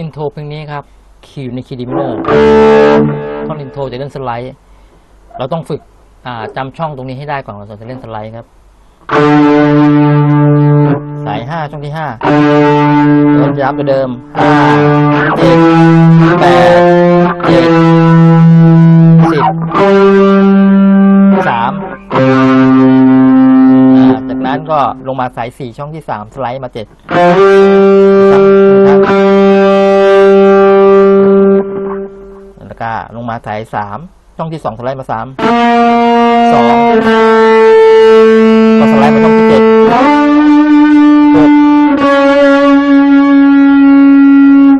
อินโทรเพลงนี้ครับคีย์อยู่ในคีย์ดิมิเนอร์ท่อนอินโทรจะเล่นสไลด์ เราต้องฝึกจำช่องตรงนี้ให้ได้ก่อนเราจะเล่นสไลด์ครับ สายห้าช่องที่ห้าเริ่มยับไปเดิมห้าเจ็ดแปดเจ็ดสิบสามจากนั้นก็ลงมาสายสี่ช่องที่สามสไลด์มาเจ็ด สายสามช่องที่สองสไลด์มาสามสองก็สไลด์มาช่องที่เจ็ดหก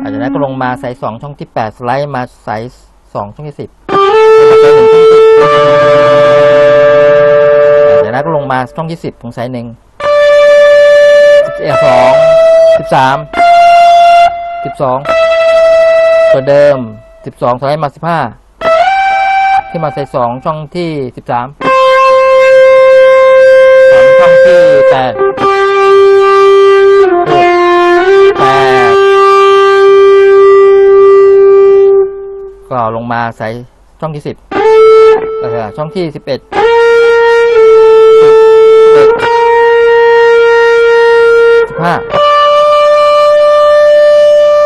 อาจจะนั้นก็ลงมาสายสองช่องที่แปดสไลด์มาสายสองช่องที่สิบอาจจะนั้นก็ลงมาช่องที่สิบของสายหนึ่งสิบเอ็ดสองสิบสามสิบสองตัวเดิม12สองสไลด์มา15 ที่มาใส่2ช่องที่13สองช่องที่8 8ก็ลงมาใส่ช่องที่10เออช่องที่11 15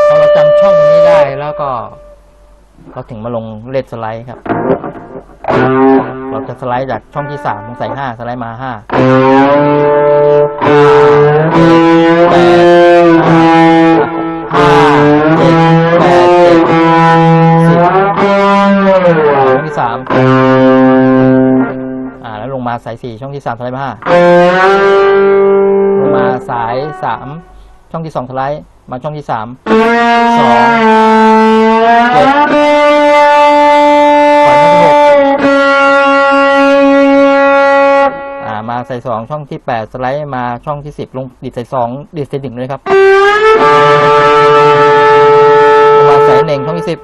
พอเราจำช่องนี้ได้แล้วก็ เราถึงมาลงเลดสไลด์ครับ เราจะสไลด์จากช่องที่สามของใส่ห้าสไลด์มาห้าแปดห้าเจ็ดแปดเจ็ดสิบช่องที่สามอ่าแล้วลงมาสายสี่ช่องที่สามสไลด์มาห้าลงมาสายสามช่องที่สองสไลด์มาช่องที่สามสองเจ็ดามาใส่สองช่องที่แปดสไลด์มาช่องที่สิบลงดิดใส่สองดิดใส่หนึ่งเลยครับมาใส่หนึ่งช่องที่สิบ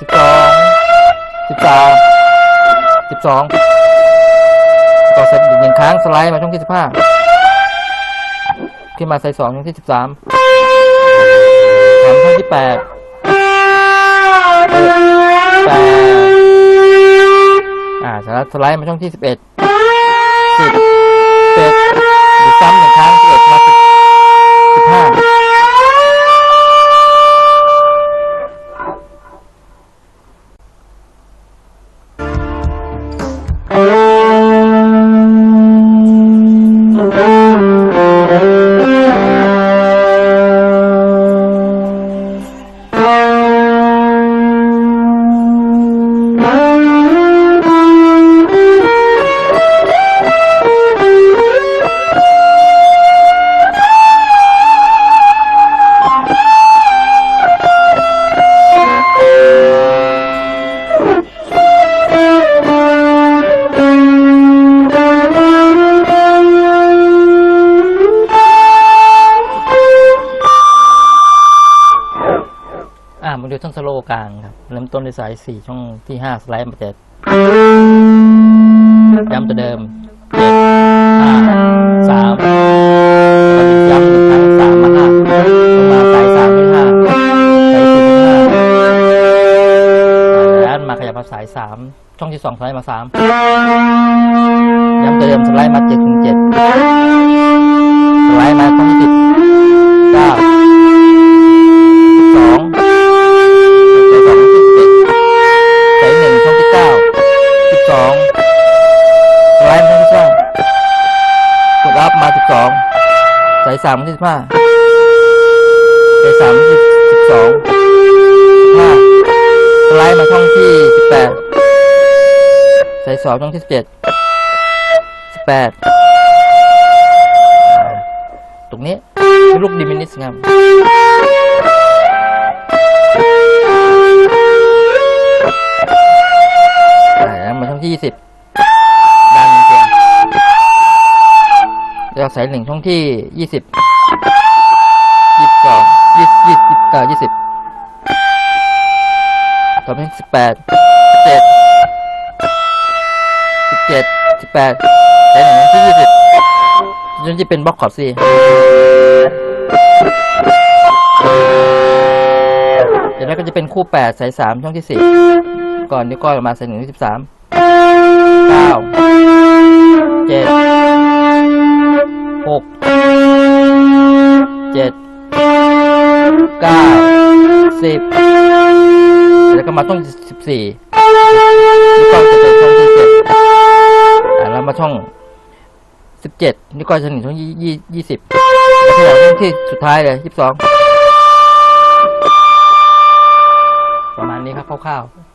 สิบสองสิบสามสิบสองต่อเสร็จอีกหนึ่งครั้งสไลด์มาช่องที่สิบห้าขึ้นมาใส่สองช่องที่สิบสามทำช่องที่แปดแปดอ่าสไลด์สไลด์มาช่องที่สิบเอ็ดสิบเจ็ดอีก ซ้ำหนึ่งครั้งสิบเอ็ดมาสิบสิบห้า อ่ามาดูท่อนสโลกลางครับเริ่มต้นด้วยสายสี่ช่องที่ห้าสไลด์มาเจ็ดย้ำตัวเดิมเจ็ดห้าสามแล้วอีกย้ำหนึ่งครั้งสามมาห้าลงมาสายสามที่ห้าสายสี่ที่ห้าอ่าแล้วมาขยับมาสายสามช่องที่สองสไลด์มาสามย้ำตัวเดิมสไลด์มาเจ็ดถึงเจ็ดสไลด์มาช่องที่ ส่สามสิบห้าใส่สามที่สิบสองห้าสไลด์มาช่องที่สิบแปดใส่สองช่องที่สิบเจ็ดสิบแปดตรงนี้ลูกดิมินิสครับมาช่องที่ยี่สิบ เราใส่หนึ่งช่องที่ยี่สิบยี่สิบสองยี่สิบยี่สิบเก้ายี่สิบต่อไปสิบแปดสิบเจ็ดสิบเจ็ดสิบแปดใส่หนึ่งช่องที่ยี่สิบจนจะเป็นบล็อกคอร์ดซีเดี๋ยวแล้วก็จะเป็นคู่แปดใส่สามช่องที่สี่ก่อนนิ้วก้อยออกมาใส่หนึ่งที่สิบสามเก้าเจ็ด หกเจ็ดเก้าสิบแล้วก็มาช่องสิบสี่นิ้วก้อยจะเป็นช่องที่เจ็ดแล้วมาช่องสิบเจ็ดนิ้วก้อยจะถึงช่องยี่ยี่ยี่สิบแล้วขยับช่องที่สุดท้ายเลยยี่สิบสองประมาณนี้ครับคร่าวๆ